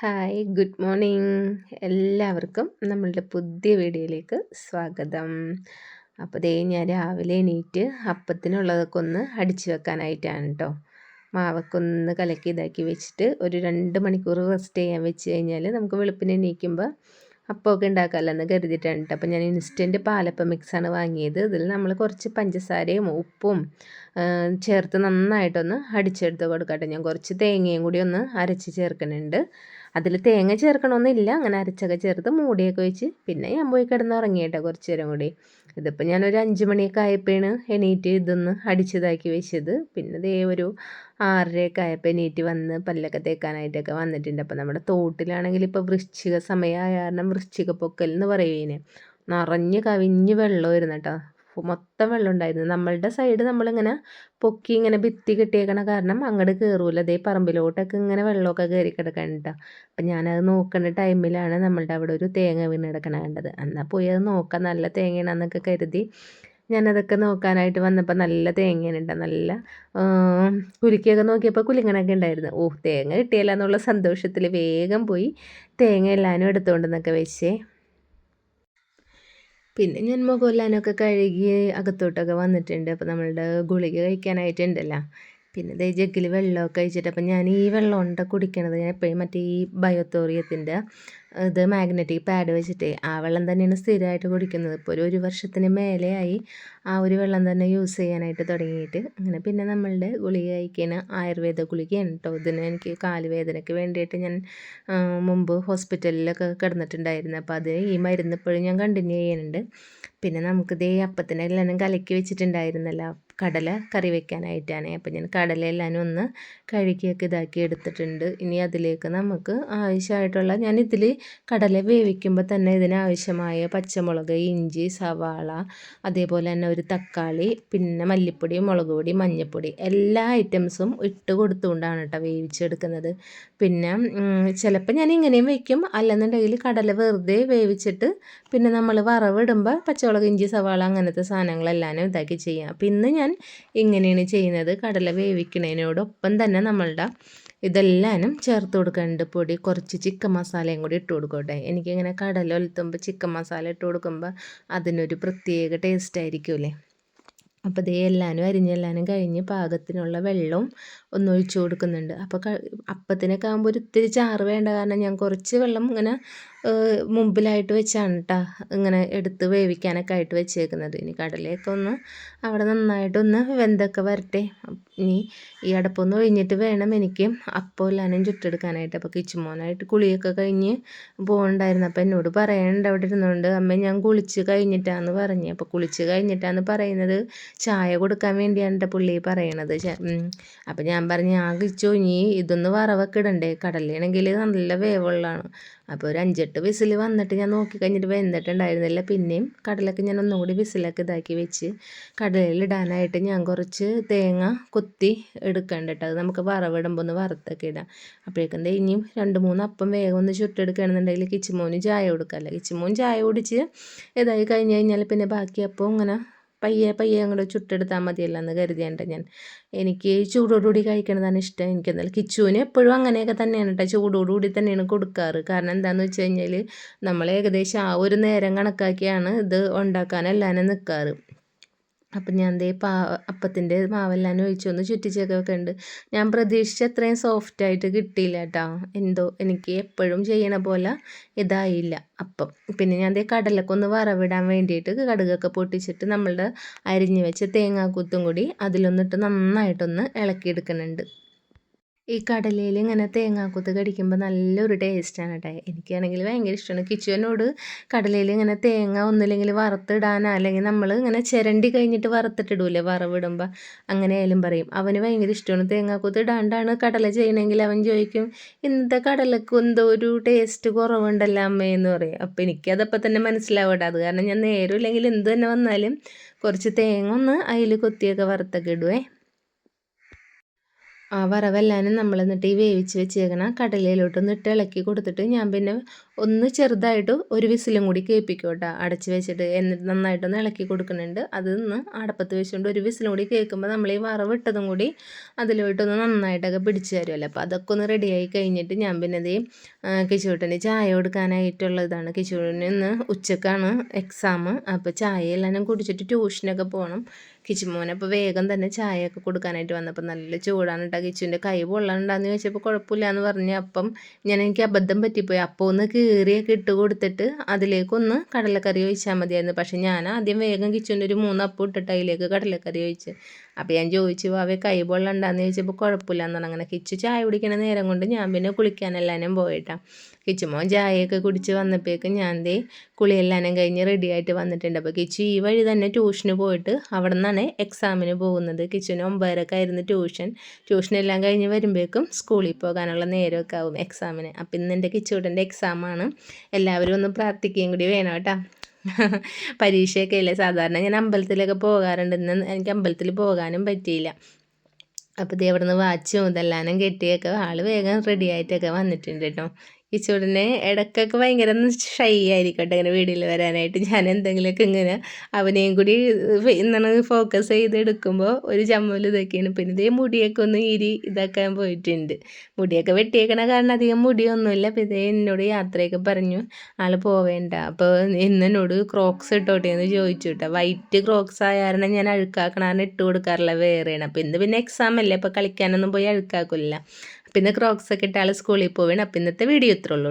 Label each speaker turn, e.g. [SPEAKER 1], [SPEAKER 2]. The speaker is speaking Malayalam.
[SPEAKER 1] Hi good morning. എല്ലാവർക്കും നമ്മളുടെ പുതിയ വീഡിയോയിലേക്ക് സ്വാഗതം. അപ്പോൾ ദേ ഞാൻ രാവിലെ എണീറ്റ് അപ്പത്തിനുള്ളതൊക്കെ ഒന്ന് അടിച്ചു വെക്കാനായിട്ടാണ് കേട്ടോ മാവൊക്കെ ഒന്ന് കലക്കി ഇതാക്കി വെച്ചിട്ട് ഒരു രണ്ട് മണിക്കൂർ റെസ്റ്റ് ചെയ്യാൻ വെച്ച് കഴിഞ്ഞാൽ നമുക്ക് വെളുപ്പിന് എണീക്കുമ്പോൾ അപ്പമൊക്കെ ഉണ്ടാക്കാമല്ലോ എന്ന് കരുതിയിട്ടാണ് കേട്ടോ അപ്പോൾ ഞാൻ ഇൻസ്റ്റന്റ് പാലപ്പം മിക്സാണ് വാങ്ങിയത്. ഇതിൽ നമ്മൾ കുറച്ച് പഞ്ചസാരയും ഉപ്പും ചേർത്ത് നന്നായിട്ടൊന്ന് അടിച്ചെടുത്ത് കൊടുക്കട്ടെ. ഞാൻ കുറച്ച് തേങ്ങയും കൂടി ഒന്ന് അരച്ച് ചേർക്കുന്നുണ്ട്. അതിൽ തേങ്ങ ചേർക്കണമെന്നില്ല അങ്ങനെ അരച്ചൊക്കെ ചേർത്ത് മൂടിയൊക്കെ വെച്ച് പിന്നെ ഞാൻ പോയി കിടന്ന് ഉറങ്ങിയിട്ടോ കുറച്ച് നേരം കൂടി. ഇതിപ്പോൾ ഞാനൊരു അഞ്ച് മണിയൊക്കെ ആയപ്പോഴാണ് എണീറ്റ് ഇതൊന്ന് അടിച്ചതാക്കി വെച്ചത്. പിന്നെ ദേ ഒരു ആറരയൊക്കെ ആയപ്പോൾ എണീറ്റ് വന്ന് പല്ലൊക്കെ തേക്കാനായിട്ടൊക്കെ വന്നിട്ടുണ്ട്. അപ്പോൾ നമ്മുടെ തോട്ടിലാണെങ്കിൽ ഇപ്പോൾ വൃശ്ചിക സമയമായ കാരണം വൃശ്ചിക പൊക്കൽ എന്ന് പറയുന്നതിന് നിറഞ്ഞ് കവിഞ്ഞ് വെള്ളമായിരുന്നു കേട്ടോ. മൊത്തം വെള്ളം ഉണ്ടായിരുന്നു. നമ്മളുടെ സൈഡ് നമ്മളിങ്ങനെ പൊക്കി ഇങ്ങനെ ഭിത്തി കെട്ടിയേക്കണ കാരണം അങ്ങോട്ട് കയറൂല അതേ പറമ്പിലോട്ടൊക്കെ ഇങ്ങനെ വെള്ളമൊക്കെ കയറി കിടക്കണ്ട അപ്പം ഞാനത് നോക്കേണ്ട ടൈമിലാണ് നമ്മളുടെ അവിടെ ഒരു തേങ്ങ വീണ് കിടക്കണ കണ്ടത്. എന്നാൽ പോയി അത് നോക്കാം. നല്ല തേങ്ങയാണെന്നൊക്കെ കരുതി ഞാനതൊക്കെ നോക്കാനായിട്ട് വന്നപ്പോൾ നല്ല തേങ്ങയുണ്ട് നല്ല കുലുക്കിയൊക്കെ നോക്കിയപ്പോൾ കുലുങ്ങണൊക്കെ ഉണ്ടായിരുന്നു. ഓ തേങ്ങ കിട്ടിയല്ല എന്നുള്ള സന്തോഷത്തിൽ വേഗം പോയി തേങ്ങ എല്ലാവരും എടുത്തുകൊണ്ടെന്നൊക്കെ വെച്ചേ. പിന്നെ ഞാൻ മുഖമെല്ലാനൊക്കെ കഴുകി അകത്തോട്ടൊക്കെ വന്നിട്ടുണ്ട്. അപ്പോൾ നമ്മളുടെ ഗുളിക കഴിക്കാനായിട്ടുണ്ടല്ലോ. പിന്നെ ഇതേ ജഗ്ഗിൽ വെള്ളമൊക്കെ കഴിച്ചിട്ട് അപ്പം ഞാൻ ഈ വെള്ളം ഉണ്ട കുടിക്കണത്. ഞാൻ എപ്പോഴും മറ്റേ ഈ ബയോത്തോറിയത്തിന്റെ ഇത് മാഗ്നറ്റിക് പാഡ് വെച്ചിട്ട് ആ വെള്ളം തന്നെയാണ് സ്ഥിരമായിട്ട് കുടിക്കുന്നത്. ഇപ്പോൾ ഒരു ഒരു വർഷത്തിന് മേലെയായി ആ ഒരു വെള്ളം തന്നെ യൂസ് ചെയ്യാനായിട്ട് തുടങ്ങിയിട്ട്. അങ്ങനെ പിന്നെ നമ്മളുടെ ഗുളിക കഴിക്കുന്ന ആയുർവേദ ഗുളികയാണ് കേട്ടോ ഇതിന് എനിക്ക് കാലുവേദനയ്ക്ക് വേണ്ടിയിട്ട് ഞാൻ മുമ്പ് ഹോസ്പിറ്റലിലൊക്കെ കിടന്നിട്ടുണ്ടായിരുന്നു. അപ്പോൾ അത് ഈ മരുന്ന് ഇപ്പോഴും ഞാൻ കണ്ടിന്യൂ ചെയ്യുന്നുണ്ട്. പിന്നെ നമുക്ക് ദേ എല്ലാവരും കലക്കി വെച്ചിട്ടുണ്ടായിരുന്നല്ലോ. കടല കറി വെക്കാനായിട്ടാണ്. അപ്പം ഞാൻ കടലയെല്ലാം ഒന്ന് കഴുകിയൊക്കെ ഇതാക്കി എടുത്തിട്ടുണ്ട്. ഇനി അതിലേക്ക് നമുക്ക് ആവശ്യമായിട്ടുള്ള ഞാൻ ഇതിൽ കടല വേവിക്കുമ്പോൾ തന്നെ ഇതിനാവശ്യമായ പച്ചമുളക് ഇഞ്ചി സവാള അതേപോലെ തന്നെ ഒരു തക്കാളി പിന്നെ മല്ലിപ്പൊടി മുളക് പൊടി മഞ്ഞൾപ്പൊടി എല്ലാ ഐറ്റംസും ഇട്ട് കൊടുത്തുകൊണ്ടാണ് കേട്ടോ വേവിച്ചെടുക്കുന്നത്. പിന്നെ ചിലപ്പോൾ ഞാൻ ഇങ്ങനെയും വയ്ക്കും അല്ലെന്നുണ്ടെങ്കിൽ കടല വെറുതെ വേവിച്ചിട്ട് പിന്നെ നമ്മൾ വറവിടുമ്പോൾ പച്ചമുളക് ഇഞ്ചി സവാള അങ്ങനത്തെ സാധനങ്ങളെല്ലാം ഇതാക്കി ചെയ്യാം. അപ്പം ഇന്ന് ഞാൻ ഇങ്ങനെയാണ് ചെയ്യുന്നത്. കടല വേവിക്കുന്നതിനോടൊപ്പം തന്നെ നമ്മളുടെ ഇതെല്ലാനും ചേർത്ത് കൊടുക്കുന്നുണ്ട് പൊടി. കുറച്ച് ചിക്കൻ മസാലയും കൂടി ഇട്ട് കൊടുക്കട്ടെ. എനിക്കിങ്ങനെ കടല ഒലത്തുമ്പോൾ ചിക്കൻ മസാല ഇട്ട് കൊടുക്കുമ്പോൾ അതിനൊരു പ്രത്യേക ടേസ്റ്റ് ആയിരിക്കുമല്ലേ അപ്പോൾ ഇതേ എല്ലാനും അരിഞ്ഞെല്ലാനും കഴിഞ്ഞ് പാകത്തിനുള്ള വെള്ളവും ഒന്ന് ഒഴിച്ചു കൊടുക്കുന്നുണ്ട്. അപ്പോൾ അപ്പത്തിനൊക്കെ ആകുമ്പോൾ ഒരു ഇത്തിരി ചാറ് വേണ്ട കാരണം ഞാൻ കുറച്ച് വെള്ളം ഇങ്ങനെ മുമ്പിലായിട്ട് വെച്ചാണ് കേട്ടോ ഇങ്ങനെ എടുത്ത് വേവിക്കാനൊക്കെ ആയിട്ട് വെച്ചേക്കുന്നത്. ഇനി കടലയൊക്കെ ഒന്ന് അവിടെ നന്നായിട്ടൊന്ന് വെന്തൊക്കെ വരട്ടെ. ഇനി ഈ അടപ്പൊന്ന് ഒഴിഞ്ഞിട്ട് വേണം എനിക്ക് അപ്പോൾ എല്ലാനും ചുട്ടെടുക്കാനായിട്ട്. അപ്പോൾ കിച്ചുമോനായിട്ട് കുളിയൊക്കെ കഴിഞ്ഞ് പോകണ്ടായിരുന്നു. അപ്പോൾ എന്നോട് പറയണ്ട അവിടെ ഇരുന്നുകൊണ്ട് അമ്മ ഞാൻ കുളിച്ച് കഴിഞ്ഞിട്ടാന്ന് പറഞ്ഞു. അപ്പോൾ കുളിച്ച് കഴിഞ്ഞിട്ടാന്ന് പറയുന്നത് ചായ കൊടുക്കാൻ വേണ്ടിയാണ് എന്റെ പുള്ളി പറയണത്. അപ്പോൾ ഞാൻ പറഞ്ഞു ആ കിച്ചു ഇനി ഇതൊന്ന് വറവൊക്കെ ഇടണ്ടേ? കടലയാണെങ്കിൽ നല്ല വേവുള്ളതാണ്. അപ്പോൾ ഒരു അഞ്ചെട്ട് വിസിൽ വന്നിട്ട് ഞാൻ നോക്കി കഴിഞ്ഞിട്ട് വെന്തിട്ടുണ്ടായിരുന്നില്ല. പിന്നെയും കടലൊക്കെ ഞാൻ ഒന്നുകൂടി വിസിലൊക്കെ ഇതാക്കി വെച്ച് കടലിലിടാനായിട്ട് ഞാൻ കുറച്ച് തേങ്ങ കുത്തി എടുക്കേണ്ട കേട്ടോ അത് നമുക്ക് വറവിടുമ്പോൾ ഒന്ന് വറുത്തൊക്കെ ഇടാം. അപ്പോഴേക്കും ഇനിയും രണ്ട് മൂന്ന് അപ്പം വേഗം ഒന്ന് ചുട്ടെടുക്കുകയാണെന്നുണ്ടെങ്കിൽ കിച്ചുമോന് ചായ കൊടുക്കാമല്ലോ കിച്ചുമോൻ ചായ കുടിച്ച് ഇതായി കഴിഞ്ഞ് കഴിഞ്ഞാൽ പിന്നെ ബാക്കി അപ്പം ഇങ്ങനെ പയ്യെ പയ്യെ അങ്ങോട്ട് ചുട്ടെടുത്താൽ മതിയല്ലോ എന്ന് കരുതിയുണ്ട് ഞാൻ. എനിക്ക് ചൂടോടുകൂടി കഴിക്കണതാണ് ഇഷ്ടം. എനിക്ക് എന്നാൽ കിച്ചുവിന് എപ്പോഴും അങ്ങനെയൊക്കെ തന്നെയാണ് കേട്ടോ ചൂടോടുകൂടി തന്നെയാണ് കൊടുക്കാറ്. കാരണം എന്താണെന്ന് വെച്ച് കഴിഞ്ഞാൽ നമ്മൾ ഏകദേശം ആ ഒരു നേരം കണക്കാക്കിയാണ് ഇത് ഉണ്ടാക്കാനെല്ലാനും നിൽക്കാറ് അപ്പം ഞാൻ ദേ പാ അപ്പത്തിന്റെ മാവെല്ലാം ഒഴിച്ചു ഒന്ന് ചുറ്റിച്ചൊക്കെ ഉണ്ട് ഞാൻ പ്രതീക്ഷിച്ച അത്രയും സോഫ്റ്റായിട്ട് കിട്ടിയില്ല കേട്ടോ എന്തോ എനിക്ക് എപ്പോഴും ചെയ്യണ പോലെ ഇതായില്ല അപ്പം. പിന്നെ ഞാൻ ദേ കടലൊക്കെ ഒന്ന് വറവിടാൻ വേണ്ടിയിട്ട് കടുകൊക്കെ പൊട്ടിച്ചിട്ട് നമ്മളുടെ അരിഞ്ഞ് വെച്ച തേങ്ങാക്കൂത്തും കൂടി അതിലൊന്നിട്ട് നന്നായിട്ടൊന്ന് ഇളക്കിയെടുക്കുന്നുണ്ട്. ഈ കടലയിൽ ഇങ്ങനെ തേങ്ങാക്കൊത്ത് കടിക്കുമ്പോൾ നല്ലൊരു ടേസ്റ്റാണ് കേട്ടോ എനിക്കാണെങ്കിൽ ഭയങ്കര ഇഷ്ടമാണ് കിച്ചുവിനോട് കടലയിൽ ഇങ്ങനെ തേങ്ങ ഒന്നില്ലെങ്കിൽ വറുത്തിടാനോ അല്ലെങ്കിൽ നമ്മൾ ഇങ്ങനെ ചിരണ്ടി കഴിഞ്ഞിട്ട് വറുത്തിട്ടിടൂലേ വറവിടുമ്പോൾ അങ്ങനെ ആയാലും പറയും. അവന് ഭയങ്കര ഇഷ്ടമാണ് തേങ്ങാക്കൊത്ത് ഇടാണ്ടാണ് കടല ചെയ്യണമെങ്കിൽ അവൻ ചോദിക്കും ഇന്നത്തെ കടലക്ക് എന്തോ ഒരു ടേസ്റ്റ് കുറവുണ്ടല്ലോ അമ്മയെന്ന് പറയും. അപ്പോൾ എനിക്കതപ്പോൾ തന്നെ മനസ്സിലാവട്ടെ. അത് കാരണം ഞാൻ നേരം ഇല്ലെങ്കിൽ എന്ത് തന്നെ വന്നാലും കുറച്ച് തേങ്ങ ഒന്ന് അതിൽ കൊത്തിയൊക്കെ വറുത്തൊക്കെ ഇടുവേ. ആ വറവെല്ലാനും നമ്മൾ എന്നിട്ട് ഈ വേവിച്ച് വെച്ചേക്കണ കടലയിലോട്ടൊന്ന് ഇട്ട് ഇളക്കി കൊടുത്തിട്ട് ഞാൻ പിന്നെ ഒന്ന് ചെറുതായിട്ട് ഒരു വിസിലും കൂടി കേൾപ്പിക്കും കേട്ടോ. അടച്ച് വെച്ചിട്ട് എന്നിട്ട് നന്നായിട്ടൊന്ന് ഇളക്കി കൊടുക്കുന്നുണ്ട്. അത് നിന്ന് അടപ്പത്ത് വെച്ചുകൊണ്ട് ഒരു വിസിലും കൂടി കേൾക്കുമ്പോൾ നമ്മൾ ഈ വറവിട്ടതും കൂടി അതിലോട്ടൊന്ന് നന്നായിട്ടൊക്കെ പിടിച്ച് തരുമല്ലോ അപ്പോൾ അതൊക്കെ ഒന്ന് റെഡിയായി കഴിഞ്ഞിട്ട് ഞാൻ പിന്നെ ഇത് കിച്ചൂട്ടന് ചായ കൊടുക്കാനായിട്ടുള്ളതാണ്. കിച്ചൂട്ടിന് ഇന്ന് ഉച്ചക്കാണ് എക്സാം അപ്പോൾ ചായ എല്ലാം കുടിച്ചിട്ട് ട്യൂഷനൊക്കെ പോകണം കിച്ചുമോൻ അപ്പോൾ വേഗം തന്നെ ചായയൊക്കെ കൊടുക്കാനായിട്ട് വന്നപ്പോൾ നല്ല ചൂടാണ് കേട്ടോ കിച്ചുവിന്റെ കൈ പൊള്ളാനുണ്ടാന്ന് ചോദിച്ചപ്പോൾ കുഴപ്പമില്ല എന്ന് പറഞ്ഞ് അപ്പം ഞാൻ എനിക്ക് അബദ്ധം പറ്റിപ്പോയി. അപ്പോൾ ഒന്ന് കീറിയൊക്കെ ഇട്ട് കൊടുത്തിട്ട് അതിലേക്കൊന്ന് കടലക്കറി ഒഴിച്ചാൽ മതിയായിരുന്നു. പക്ഷേ ഞാൻ ആദ്യം വേഗം കിച്ചുവിന്റെ ഒരു മൂന്ന് അപ്പം ഇട്ടിട്ട് അതിലേക്ക് കടലക്കറി ഒഴിച്ച്. അപ്പോൾ ഞാൻ ചോദിച്ചു അവ കൈ പൊള്ളണ്ടാന്ന്? ചോദിച്ചപ്പോൾ കുഴപ്പമില്ല എന്നാണ് അങ്ങനെ കിച്ചു ചായ കുടിക്കണ നേരം കൊണ്ട് ഞാൻ പിന്നെ കുളിക്കാനെല്ലാനും പോയിട്ടാ. കിച്ചുമോൻ ചായയൊക്കെ കുടിച്ച് വന്നപ്പോഴേക്കും ഞാൻ ദേ കുളിയെല്ലാനും കഴിഞ്ഞ് റെഡി ആയിട്ട് വന്നിട്ടുണ്ട്. അപ്പോൾ കിച്ചു ഈ വഴി തന്നെ ട്യൂഷന് പോയിട്ട് അവിടെ നിന്നാണ് എക്സാമിന് പോകുന്നത്. കിച്ചുവിന് ഒമ്പതരൊക്കെ ആയിരുന്നു ട്യൂഷൻ. ട്യൂഷനെല്ലാം കഴിഞ്ഞ് വരുമ്പോഴേക്കും സ്കൂളിൽ പോകാനുള്ള നേരമൊക്കെ ആവും എക്സാമിന് അപ്പം ഇന്ന് എന്റെ കിച്ചൂട്ടന്റെ എക്സാമാണ് എല്ലാവരും ഒന്ന് പ്രാർത്ഥിക്കുകയും കൂടി വേണം കേട്ടോ. പരീക്ഷയൊക്കെ ഇല്ലേ സാധാരണ ഞാൻ അമ്പലത്തിലൊക്കെ പോകാറുണ്ട്. ഇന്ന് എനിക്ക് അമ്പലത്തിൽ പോകാനും പറ്റിയില്ല. അപ്പോൾ ഇത് എവിടെ നിന്ന് വാച്ചും ഇതെല്ലാനും കെട്ടിയൊക്കെ ആൾ വേഗം റെഡി ആയിട്ടൊക്കെ വന്നിട്ടുണ്ട് കേട്ടോ. ഈ ചൂടിനെ ഇടയ്ക്കൊക്കെ ഭയങ്കര ഷൈ ആയിരിക്കട്ടെ ഇങ്ങനെ വീട്ടിൽ വരാനായിട്ട്. ഞാൻ എന്തെങ്കിലുമൊക്കെ ഇങ്ങനെ അവനെയും കൂടി എന്താണ് ഫോക്കസ് ചെയ്ത് എടുക്കുമ്പോൾ ഒരു ചമ്മൽ ഇതൊക്കെയാണ്. പിന്നെ ഇതേ മുടിയൊക്കെ ഒന്ന് ഇരി ഇതാക്കാൻ പോയിട്ടുണ്ട്. മുടിയൊക്കെ വെട്ടിയേക്കണ കാരണം അധികം മുടിയൊന്നുമില്ല. അപ്പോൾ ഇതേ എന്നോട് യാത്രയൊക്കെ പറഞ്ഞു ആൾ പോവേണ്ട. അപ്പോൾ ഇന്ന് എന്നോട് ക്രോക്സ് ഇട്ടോട്ടെ എന്ന് ചോദിച്ചു കേട്ടോ വൈറ്റ് ക്രോക്സ് ആയ ഞാൻ അഴുക്കാക്കണാണ് ഇട്ട് കൊടുക്കാറില്ല വേറെയാണ്. അപ്പോൾ ഇന്ന് പിന്നെ എക്സാം അല്ലേ? അപ്പോൾ കളിക്കാനൊന്നും പോയി അഴുക്കാക്കില്ല പിന്നെ ക്രോക്സ് ഒക്കെ ഇട്ടാൽ സ്കൂളിൽ പോവുകയാണ് അപ്പം ഇന്നത്തെ വീഡിയോ ഇത്രയുള്ളൂ